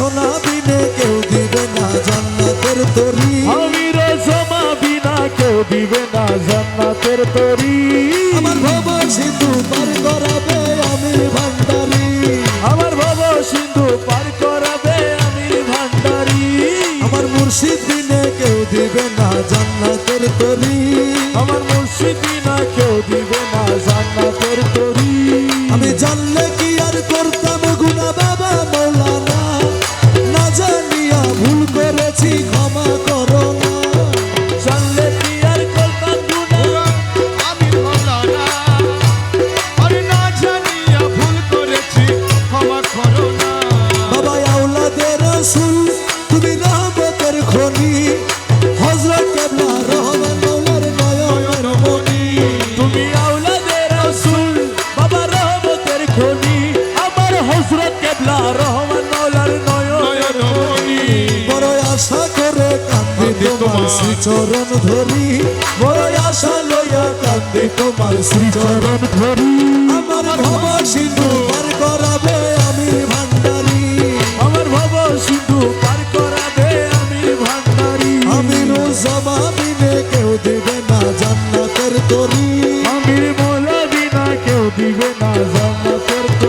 সোনা বিনে কেউ দিবে না জান্নাতের তরি। আমি রসমা বিনা কেউ দিবে না জান্নাতের তরি। আমার ভব সিন্ধু পার করাবে আমি ভান্ডারি। আমার বাবা সিন্ধু পার করাবে আমি ভান্ডারি। আমার মুর্শিদ বিনে কেউ দিবে না জান্নাতের তরি। আমার মুর্শিদ বিনা কেউ দিবে না জান্নাত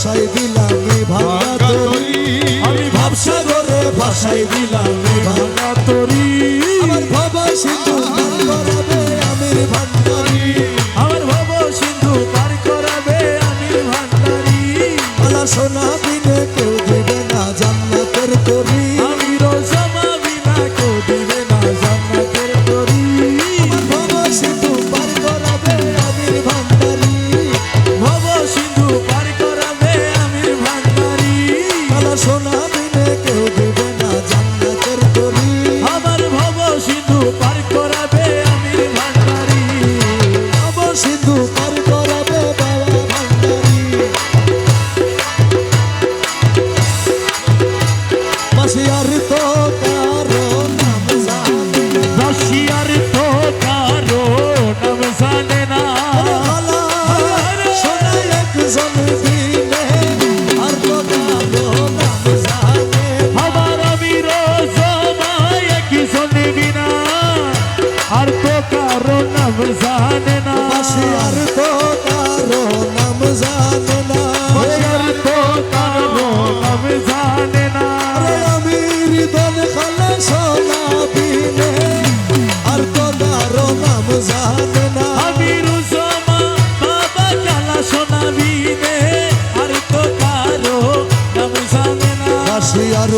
ভাষায় দিলাম আমি ভাবসাগরে ভাষায় দিলাম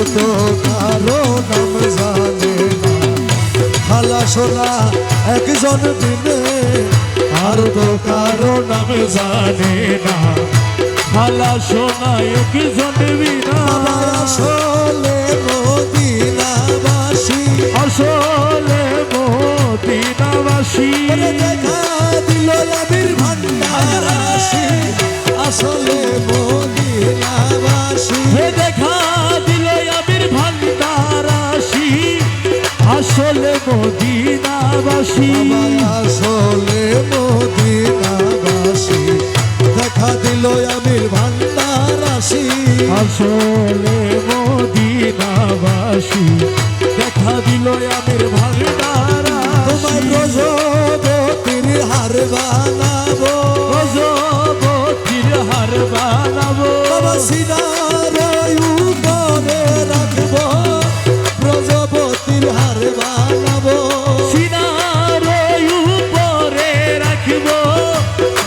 তো কারও নাম জানে খালা সোনা একজন দিনে আর তো কারও নাম জানে না। খালা সোনা একজন বিনা আসলে আসলে মানে দেখা দিল আসলে দেখা দিল আসলে মদিনাবাসী। আসলে মদিনাবাসী। দেখা দিল আমির ভান্ডার আসি আসলে মদিনাবাসী। দেখা দিল আমির ভান্ডার তোমার রজবতির হার বানাবো। রজবতির হার বানাবো। বাবা সিনার উদরে রাখব।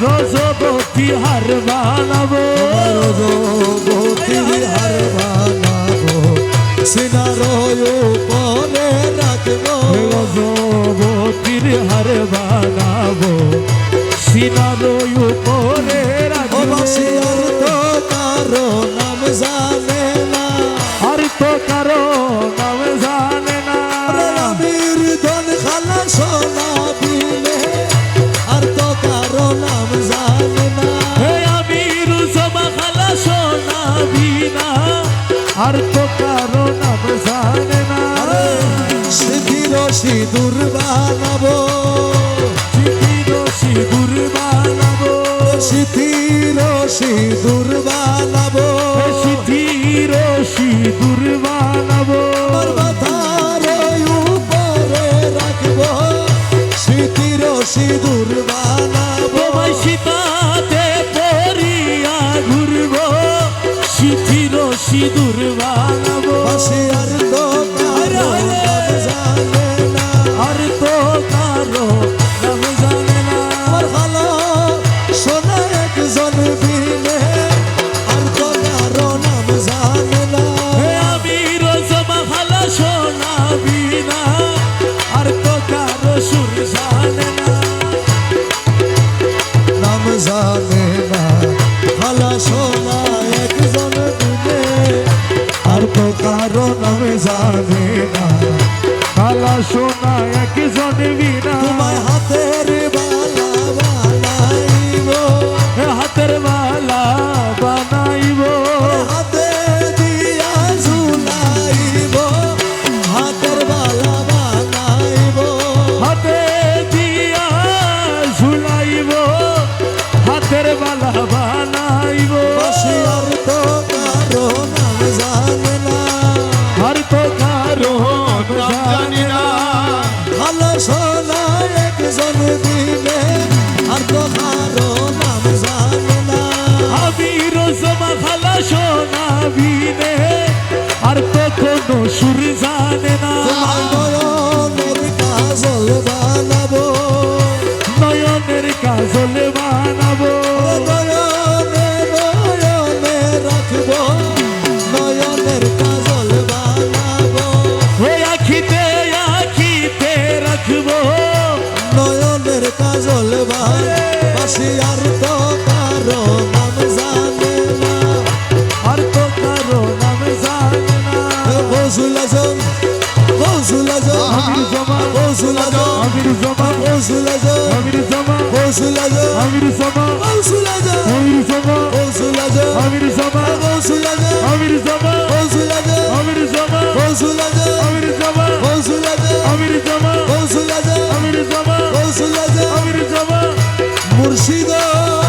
রজবতী হার বানাবো রজবতী হার বানাবো সিনার পরে রাখব। রজবতীর হার বানাবো সিদ্ধির সিঁদুর বানাবো সিদ্ধির সিঁদুর বানাবো সিদ্ধির সিঁদুর বানাবো। মাথার উপরে রাখব সিদ্ধির সিঁদুর বানাবো। সীতাতে পরিয়া ঘুরবো সিদ্ধির আর লোক জানে। কারও নাম জানে না আমার ভালো। সোনা একজন বিনে আর তো কারও নাম জানে না। আমি রোজমা খালা সোনা বিনা আর তো কারও সুর জানে না। নাম জানে না ভালো সোনা একজন বিনে আর তো কারও নাম জানে না। সোনা একজন বিনা। তোমায় হাতের বালা বানাইব। হাতের মালা বানাইব। হাতে দিয়া ঝুলাইব। হাতের বালা বানাইব। হাতে দিয়া ঝুলাইব। হাতের মালা বানাইব। বাসি আর তো কারও নাম জানে না। আর তো দিলে আর তো কারও নাম জানে না। আমি রোজমা খালা সোনা বিনে আর তো কোনো সুর জানে না। নয়নের কাজল বানাবো। নয়নের কাজল বানাবো। রূপের কাজল ভাই বাসি আর তো কারও নাম জানে না। আর তো কারও নাম জানে না। বসুলা জম বসুলা জম বসুলা কৌশুল আজম আমির জমা কৌশুল আজম আমির জমা কৌশুল আজম আমির জমা কৌশুল আজম আমির জমা কৌশুল আজম আমির জমা কৌশুল আজম আমির জমা কৌশুল আজম আমির জমা কৌশুল আজম আমির জমা কৌশুল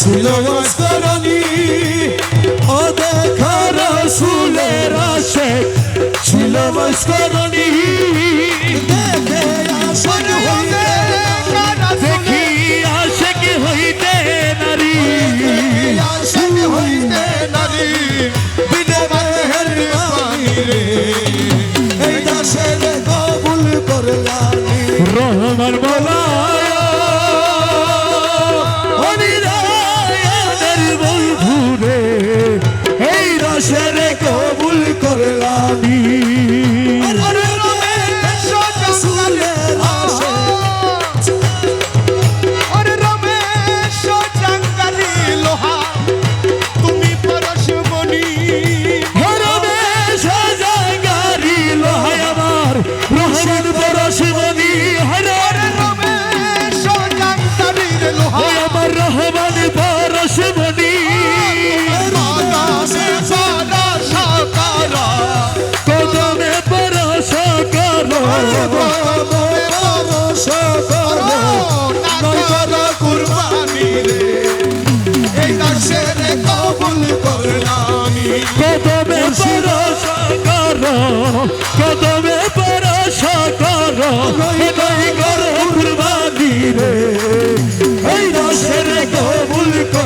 ছিল রাজকারানি অদেখা রসুলের আশে ছিল রাজকারানি দেখে আসন হইতে দেখি আশেক হইতে নারী। আশেক হইতে নারী। বিনে মেহের রে এই দাসের কবুল করলানি রহমান বলা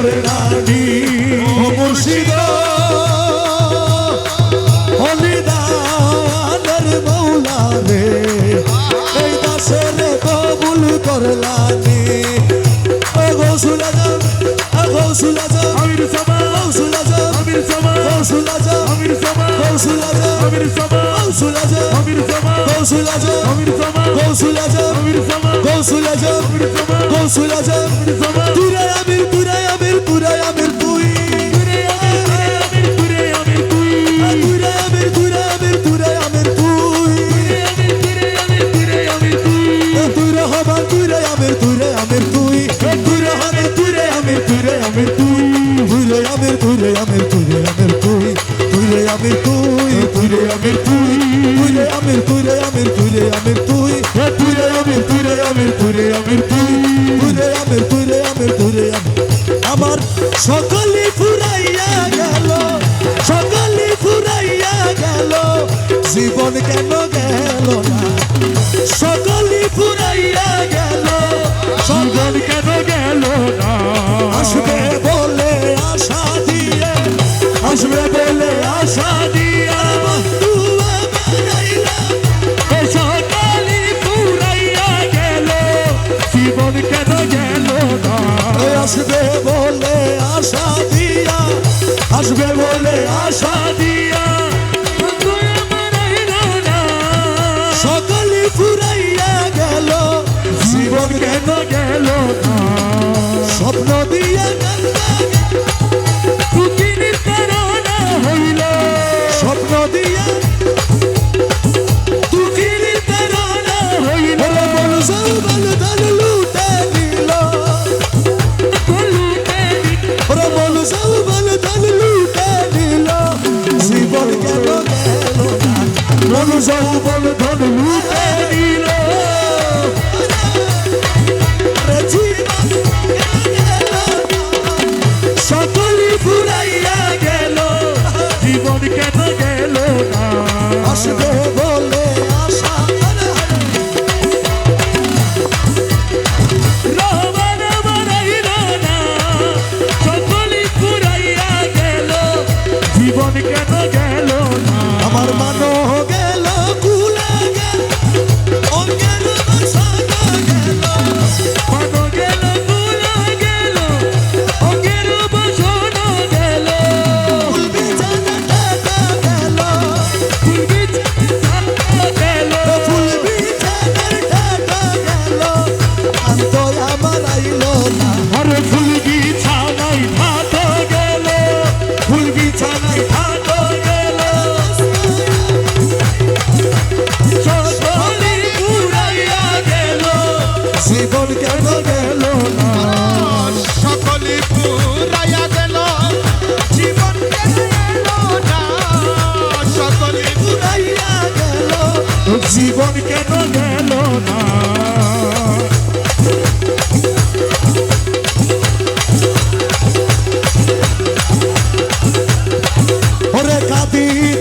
আমার রানী মুর্শিদা হলিদানের মৌলা রে। এই দাসের কবুল করলানি। গৌসুলা যাও গৌসুলা যাও আমির সামা গৌসুলা যাও আমির সামা গৌসুলা যাও আমির সামা গৌসুলা যাও আমির সামা গৌসুলা যাও আমির সামা গৌসুলা যাও আমির সামা গৌসুলা যাও আমির সামা গৌসুলা যাও আমির সামা গৌসুলা যাও আমির সামা তুই রে আমির সকলে ফুরাইয়া গেল সকলে ফুরাইয়া গেল জীবন 너에게 good. see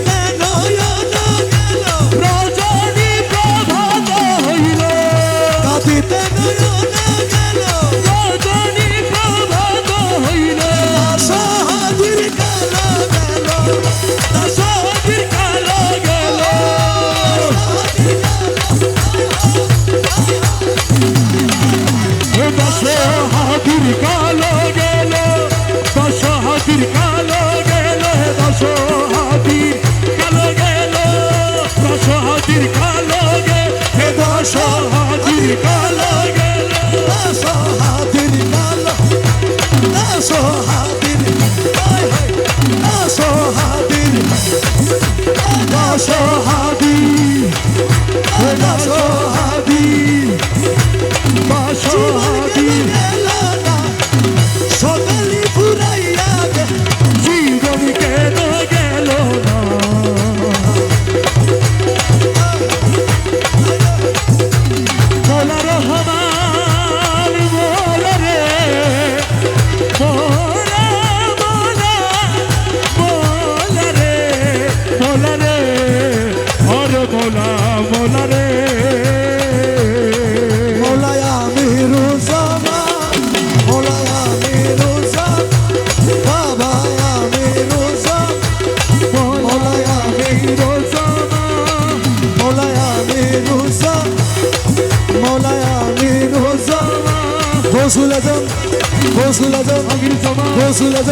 সহা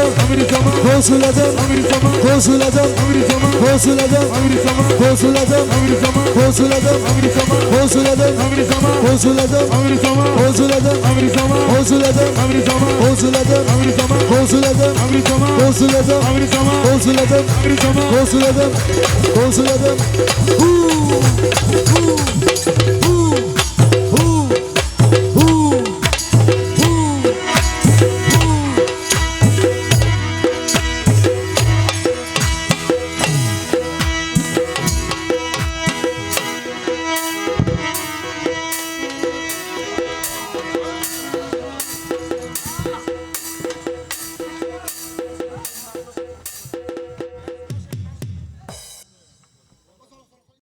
adam, konsul adam, konsul adam, konsul adam, konsul adam, konsul adam, konsul adam, konsul adam, konsul adam, konsul adam, konsul adam, konsul adam, konsul adam, konsul adam, konsul adam, konsul adam, konsul adam,